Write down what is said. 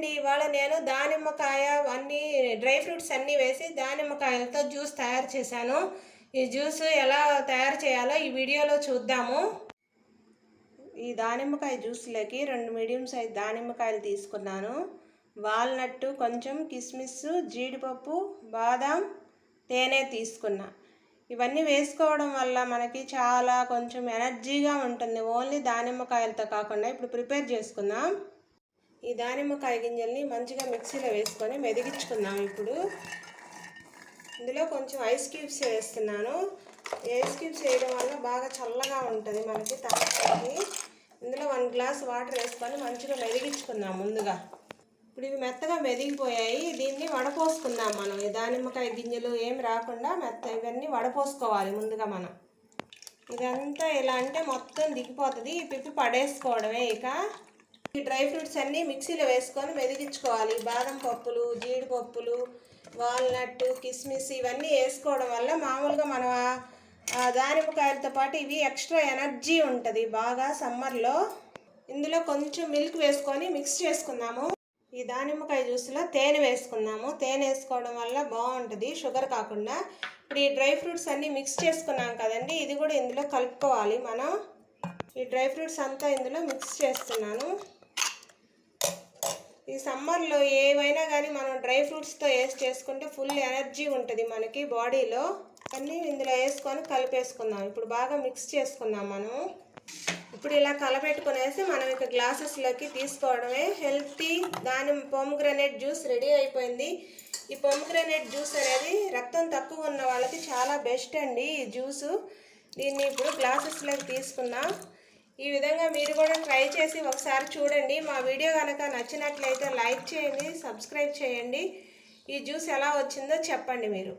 అండి ఇవాళ నేను దానిమ్మకాయ అన్నీ డ్రై ఫ్రూట్స్ అన్నీ వేసి దానిమ్మకాయలతో జ్యూస్ తయారు చేశాను. ఈ జ్యూస్ ఎలా తయారు చేయాలో ఈ వీడియోలో చూద్దాము. ఈ దానిమ్మకాయ జ్యూస్లోకి రెండు మీడియం సైజ్ దానిమ్మకాయలు తీసుకున్నాను. వాల్నట్టు కొంచెం కిస్మిస్ జీడిపప్పు బాదాం తేనె తీసుకున్నా. ఇవన్నీ వేసుకోవడం వల్ల మనకి చాలా కొంచెం ఎనర్జీగా ఉంటుంది. ఓన్లీ దానిమ్మకాయలతో కాకుండా ఇప్పుడు ప్రిపేర్ చేసుకుందాం. ఈ దానిమ్మకాయ గింజల్ని మంచిగా మిక్సీలో వేసుకొని మెదిగించుకుందాం ఇప్పుడు. ఇందులో కొంచెం ఐస్ క్యూబ్స్ వేస్తున్నాను. ఐస్ క్యూబ్స్ వేయడం వల్ల బాగా చల్లగా ఉంటుంది మనకి తాగడానికి. ఇందులో వన్ గ్లాస్ వాటర్ వేసుకొని మంచిగా మెదిగించుకుందాం ముందుగా. ఇప్పుడు ఇవి మెత్తగా మెదిగిపోయాయి. దీన్ని వడపోసుకుందాం మనం. ఈ దానిమ్మకాయ గింజలు ఏం రాకుండా మెత్త ఇవన్నీ వడపోసుకోవాలి ముందుగా మనం. ఇదంతా ఎలా అంటే మొత్తం దిగిపోతుంది. ఈ పిప్పి పడేసుకోవడమే ఇక. ఈ డ్రై ఫ్రూట్స్ అన్నీ మిక్సీలో వేసుకొని మెదిగించుకోవాలి. బాదం పప్పులు జీడిపప్పులు వాల్నట్ కిస్మిస్ ఇవన్నీ వేసుకోవడం వల్ల మామూలుగా మనం దానిమ్మకాయలతో పాటు ఇవి ఎక్స్ట్రా ఎనర్జీ ఉంటుంది. బాగా సమ్మర్లో ఇందులో కొంచెం మిల్క్ వేసుకొని మిక్స్ చేసుకుందాము. ఈ దానిమ్మకాయ జ్యూస్లో తేనె వేసుకున్నాము తేనె వేసుకోవడం వల్ల బాగుంటుంది. షుగర్ కాకుండా. ఇప్పుడు ఈ డ్రై ఫ్రూట్స్ అన్నీ మిక్స్ చేసుకున్నాం కదండి ఇది కూడా ఇందులో కలుపుకోవాలి మనం. ఈ డ్రై ఫ్రూట్స్ అంతా ఇందులో మిక్స్ చేస్తున్నాను. ఈ సమ్మర్లో ఏవైనా కానీ మనం డ్రై ఫ్రూట్స్తో వేసి చేసుకుంటే ఫుల్ ఎనర్జీ ఉంటుంది మనకి బాడీలో. అన్నీ ఇందులో వేసుకొని కలిపేసుకుందాం. ఇప్పుడు బాగా మిక్స్ చేసుకుందాం మనం ఇప్పుడు ఇలా కలపెట్టుకునేసి మనం ఇక గ్లాసెస్లోకి తీసుకోవడమే హెల్తీ. దాని పొమ్గ్రనేట్ జ్యూస్ రెడీ అయిపోయింది. ఈ పొమ్గ్రనేట్ జ్యూస్ అనేది రక్తం తక్కువ ఉన్న వాళ్ళకి చాలా బెస్ట్ అండి ఈ జ్యూసు. దీన్ని ఇప్పుడు గ్లాసెస్లోకి తీసుకున్నాం ఈ విధంగా మీరు కూడా ట్రై చేసి ఒకసారి చూడండి. మా వీడియో కనుక నచ్చినట్లయితే లైక్ చేయండి సబ్స్క్రైబ్ చేయండి. ఈ జ్యూస్ ఎలా వచ్చిందో చెప్పండి మీరు.